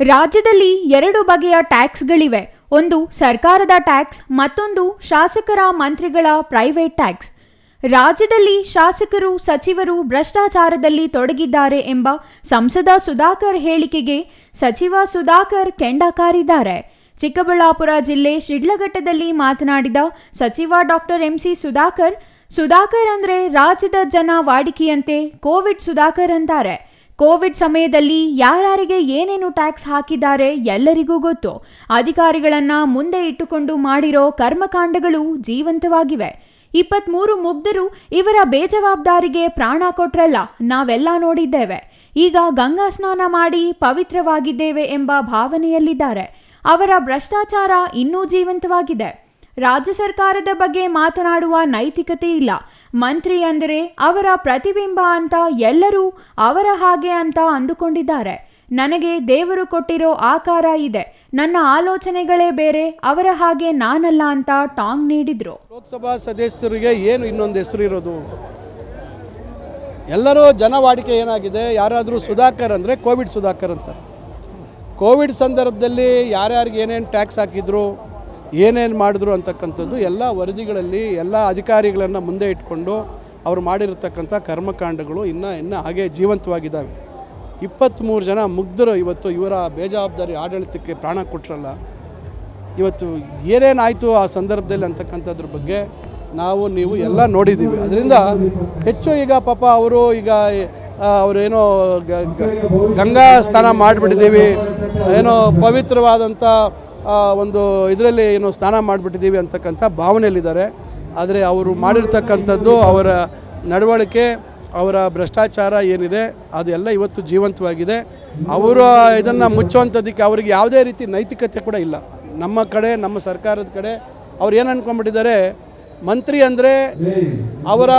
ರಾಜ್ಯದಲ್ಲಿ ಎರಡು ಬಗೆಯ ಟ್ಯಾಕ್ಸ್ಗಳಿವೆ. ಒಂದು ಸರ್ಕಾರದ ಟ್ಯಾಕ್ಸ್, ಮತ್ತೊಂದು ಶಾಸಕರ ಮಂತ್ರಿಗಳ ಪ್ರೈವೇಟ್ ಟ್ಯಾಕ್ಸ್. ರಾಜ್ಯದಲ್ಲಿ ಶಾಸಕರು, ಸಚಿವರು ಭ್ರಷ್ಟಾಚಾರದಲ್ಲಿ ತೊಡಗಿದ್ದಾರೆ ಎಂಬ ಸಂಸದ ಸುಧಾಕರ್ ಹೇಳಿಕೆಗೆ ಸಚಿವ ಸುಧಾಕರ್ ಕೆಂಡಕಾರಿದ್ದಾರೆ. ಚಿಕ್ಕಬಳ್ಳಾಪುರ ಜಿಲ್ಲೆ ಶಿಡ್ಲಘಟ್ಟದಲ್ಲಿ ಮಾತನಾಡಿದ ಸಚಿವ ಡಾಕ್ಟರ್ ಎಂಸಿ ಸುಧಾಕರ್ ಸುಧಾಕರ್ ಅಂದ್ರೆ ರಾಜ್ಯದ ಜನ ವಾಡಿಕೆಯಂತೆ ಕೋವಿಡ್ ಸುಧಾಕರ್ ಅಂತಾರೆ. ಕೋವಿಡ್ ಸಮಯದಲ್ಲಿ ಯಾರ್ಯಾರಿಗೆ ಏನೇನು ಟ್ಯಾಕ್ಸ್ ಹಾಕಿದ್ದಾರೆ ಎಲ್ಲರಿಗೂ ಗೊತ್ತು. ಅಧಿಕಾರಿಗಳನ್ನ ಮುಂದೆ ಇಟ್ಟುಕೊಂಡು ಮಾಡಿರೋ ಕರ್ಮಕಾಂಡಗಳು ಜೀವಂತವಾಗಿವೆ. ಇಪ್ಪತ್ಮೂರು ಮುಗ್ಧರು ಇವರ ಬೇಜವಾಬ್ದಾರಿಗೆ ಪ್ರಾಣ ಕೊಟ್ರಲ್ಲ, ನಾವೆಲ್ಲ ನೋಡಿದ್ದೇವೆ. ಈಗ ಗಂಗಾ ಸ್ನಾನ ಮಾಡಿ ಪವಿತ್ರವಾಗಿದ್ದೇವೆ ಎಂಬ ಭಾವನೆಯಲ್ಲಿದ್ದಾರೆ. ಅವರ ಭ್ರಷ್ಟಾಚಾರ ಇನ್ನೂ ಜೀವಂತವಾಗಿದೆ. ರಾಜ್ಯ ಸರ್ಕಾರದ ಬಗ್ಗೆ ಮಾತನಾಡುವ ನೈತಿಕತೆ ಇಲ್ಲ. ಮಂತ್ರಿ ಅಂದರೆ ಅವರ ಪ್ರತಿಬಿಂಬ ಅಂತ ಎಲ್ಲರೂ ಅವರ ಹಾಗೆ ಅಂತ ಅಂದುಕೊಂಡಿದ್ದಾರೆ. ನನಗೆ ದೇವರು ಕೊಟ್ಟಿರೋ ಆಕಾರ ಇದೆ. ನನ್ನ ಆಲೋಚನೆಗಳೇ ಬೇರೆ, ಅವರ ಹಾಗೆ ನಾನಲ್ಲ ಅಂತ ಟಾಂಗ್ ನೀಡಿದ್ರು. ಲೋಕಸಭಾ ಸದಸ್ಯರಿಗೆ ಏನು ಇನ್ನೊಂದು ಹೆಸರು ಇರೋದು ಎಲ್ಲರೂ ಜನವಾಡಿಕೆ ಏನಾಗಿದೆ? ಯಾರಾದರೂ ಸುಧಾಕರ್ ಅಂದರೆ ಕೋವಿಡ್ ಸುಧಾಕರ್ ಅಂತಾರೆ. ಕೋವಿಡ್ ಸಂದರ್ಭದಲ್ಲಿ ಯಾರ್ಯಾರಿಗೆ ಏನೇನು ಟ್ಯಾಕ್ಸ್ ಹಾಕಿದ್ರು? ಏನೇನು ಮಾಡಿದ್ರು ಅಂತಕ್ಕಂಥದ್ದು ಎಲ್ಲ ವರದಿಗಳಲ್ಲಿ ಎಲ್ಲ ಅಧಿಕಾರಿಗಳನ್ನು ಮುಂದೆ ಇಟ್ಕೊಂಡು ಅವರು ಮಾಡಿರತಕ್ಕಂಥ ಕರ್ಮಕಾಂಡಗಳು ಇನ್ನೂ ಇನ್ನೂ ಹಾಗೆ ಜೀವಂತವಾಗಿದ್ದಾವೆ. ಇಪ್ಪತ್ತ್ಮೂರು ಜನ ಮುಗ್ಧರು ಇವತ್ತು, ಇವರ ಬೇಜವಾಬ್ದಾರಿ ಆಡಳಿತಕ್ಕೆ ಪ್ರಾಣ ಕೊಟ್ಟರಲ್ಲ ಇವತ್ತು ಏನೇನಾಯಿತು ಆ ಸಂದರ್ಭದಲ್ಲಿ ಅಂತಕ್ಕಂಥದ್ರ ಬಗ್ಗೆ ನಾವು, ನೀವು ಎಲ್ಲ ನೋಡಿದ್ದೀವಿ. ಅದರಿಂದ ಹೆಚ್ಚು ಈಗ ಪಾಪ ಅವರು ಈಗ ಅವರೇನೋ ಗಂಗಾ ಸ್ನಾನ ಮಾಡಿಬಿಟ್ಟಿದ್ದೀವಿ. ಏನೋ ಪವಿತ್ರವಾದಂಥ ಒಂದು ಇದರಲ್ಲಿ ಏನು ಸ್ನಾನ ಮಾಡಿಬಿಟ್ಟಿದ್ದೀವಿ ಅಂತಕ್ಕಂಥ ಭಾವನೆಯಲ್ಲಿದ್ದಾರೆ. ಆದರೆ ಅವರು ಮಾಡಿರ್ತಕ್ಕಂಥದ್ದು ಅವರ ನಡವಳಿಕೆ, ಅವರ ಭ್ರಷ್ಟಾಚಾರ ಏನಿದೆ, ಅದೆಲ್ಲ ಇವತ್ತು ಜೀವಂತವಾಗಿದೆ. ಅವರ ಇದನ್ನು ಮುಚ್ಚುವಂಥದ್ದಕ್ಕೆ ಅವರಿಗೆ ಯಾವುದೇ ರೀತಿ ನೈತಿಕತೆ ಕೂಡ ಇಲ್ಲ. ನಮ್ಮ ಕಡೆ, ನಮ್ಮ ಸರ್ಕಾರದ ಕಡೆ ಅವ್ರು ಏನು ಅಂದ್ಕೊಂಡ್ಬಿಟ್ಟಿದ್ದಾರೆ ಮಂತ್ರಿ ಅಂದರೆ ಅವರ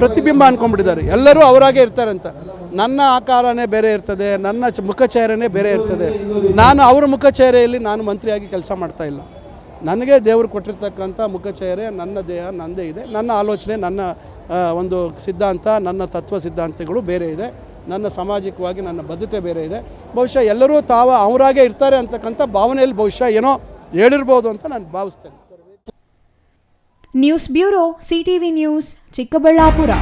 ಪ್ರತಿಬಿಂಬ ಅಂದ್ಕೊಂಡ್ಬಿಟ್ಟಿದ್ದಾರೆ ಎಲ್ಲರೂ ಅವರಾಗೆ ಇರ್ತಾರೆ ಅಂತ ನನ್ನ ಆಕಾರನೇ ಬೇರೆ ಇರ್ತದೆ, ನನ್ನ ಮುಖಚಹರೆನೇ ಬೇರೆ ಇರ್ತದೆ. ನಾನು ಅವರ ಮುಖಚೇರೆಯಲ್ಲಿ ನಾನು ಮಂತ್ರಿಯಾಗಿ ಕೆಲಸ ಮಾಡ್ತಾ ಇಲ್ಲ. ನನಗೆ ದೇವರು ಕೊಟ್ಟಿರ್ತಕ್ಕಂಥ ಮುಖಚೇರೆ ನನ್ನ ದೇಹ ನನ್ನದೇ ಇದೆ. ನನ್ನ ಆಲೋಚನೆ, ನನ್ನ ಒಂದು ಸಿದ್ಧಾಂತ, ನನ್ನ ತತ್ವ ಸಿದ್ಧಾಂತಗಳು ಬೇರೆ ಇದೆ. ನನ್ನ ಸಾಮಾಜಿಕವಾಗಿ ನನ್ನ ಬದ್ಧತೆ ಬೇರೆ ಇದೆ. ಬಹುಶಃ ಎಲ್ಲರೂ ತಾವ ಅವರಾಗೇ ಇರ್ತಾರೆ ಅಂತಕ್ಕಂಥ ಭಾವನೆಯಲ್ಲಿ ಬಹುಶಃ ಏನೋ ಹೇಳಿರ್ಬೋದು ಅಂತ ನಾನು ಭಾವಿಸ್ತೇನೆ. News bureau, CTV news, Chikkaballapur.